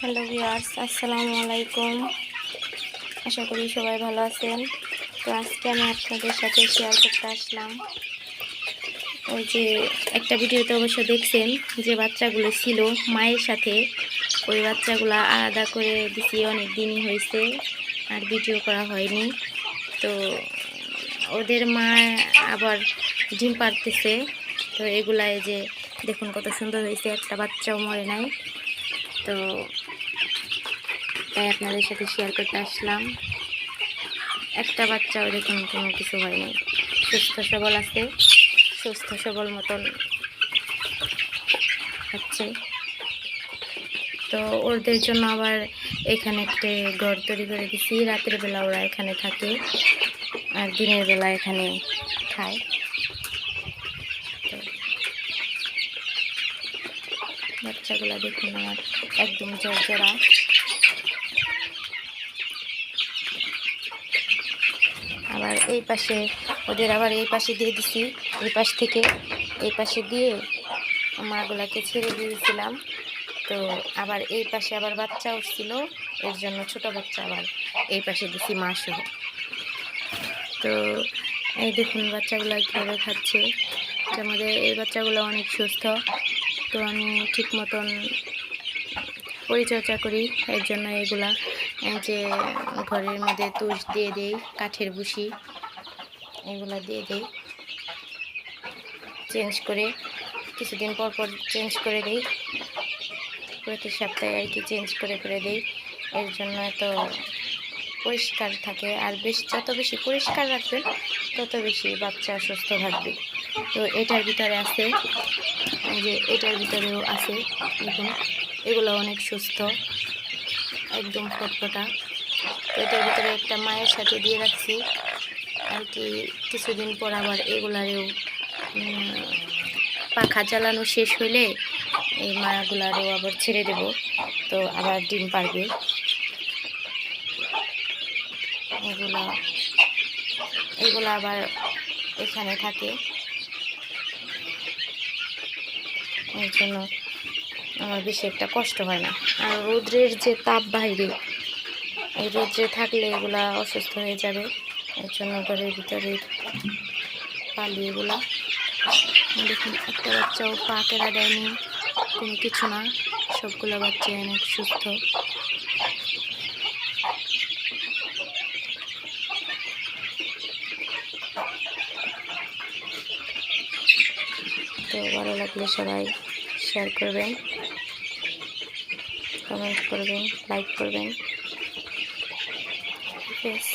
Hello viewers, আসসালামু আলাইকুম। আশা করি সবাই ভালো আছেন। তো আজকে আমি আপনাদের সাথে শেয়ার করতে আসলাম। ওই যে একটা ভিডিওতে অবশ্য দেখছেন যে বাচ্চাগুলো ছিল মায়ের সাথে। ওই বাচ্চাগুলো আলাদা করে দিছি, অনেক দিনই হয়েছে, আর ভিডিও করা হয়নি। তো ওদের মা আবার ডিম পারতেছে তো এগুলা এই যে দেখুন কত সুন্দর হয়েছে, একটা বাচ্চাও মরে নাই। তো তাই আপনাদের সাথে শেয়ার করতে আসলাম। একটা বাচ্চা দেখুন কোনো কিছু হয়নি। সুস্থ সবল আছে, সুস্থ সবল মতন হচ্ছে। তো ওদের জন্য আবার এখানে একটা ঘর তৈরি করে দিছি। রাতের বেলা ওরা এখানে থাকে আর দিনের বেলা এখানে খায়। বাচ্চাগুলো দেখুন আমার একদম জর্জরা। আবার এই পাশে, ওদের আবার এই পাশে দিয়ে দিছি। এই পাশ থেকে এই পাশে দিয়ে মাগুলাকে ছেড়ে দিয়েছিলাম তো আবার এই পাশে আবার বাচ্চা উঠছিল, এর জন্য ছোট বাচ্চা আবার এই পাশে দিছি মা সহ তো এই দেখুন বাচ্চাগুলো কীভাবে খাচ্ছে। মধ্যে এই বাচ্চাগুলো অনেক সুস্থ। তো আমি ঠিক মতন পরিচর্যা করি এর জন্য এগুলা। যে ঘরের মধ্যে তুষ দিয়ে দেই, কাঠের বুসি এগুলা দিয়ে দেই। চেঞ্জ করে, কিছুদিন পর পর চেঞ্জ করে দেই। প্রতি সপ্তাহে আর কি চেঞ্জ করে করে দেই। এর জন্য তো পরিষ্কার থাকে। আর বেশ, যত বেশি পরিষ্কার রাখবেন, তত বেশি বাচ্চা সুস্থ থাকবে। তো এটার ভিতরে আছে যে এটার ভিতরেও আছে দেখুন, এগুলো অনেক সুস্থ, একদম ফটফটা। এটার ভিতরে একটা মায়ের সাথে দিয়ে রাখছি, আর কি কিছুদিন পর আবার এগুলারেও পাখা চালানো শেষ হলে এই মাগুলারও আবার ছেড়ে দেব, তো আবার ডিম পারবে। এগুলো এগুলো আবার এখানে থাকে। এর জন্য আমার বেশি একটা কষ্ট হয় না। আর রৌদ্রের যে তাপ বাইরে এই রৌদ্রে থাকলে এগুলা অসুস্থ হয়ে যাবে। এর জন্য ঘরের ভিতরে পালি এগুলা। দেখুন, একটা বাচ্চাও পা কেরা দেয়নি কোনো কিছু না। সবগুলো বাচ্চা অনেক সুস্থ। তো ভালো লাগলে সবাই। শেয়ার করবেন কমেন্ট করবেন লাইক করবেন। বেশ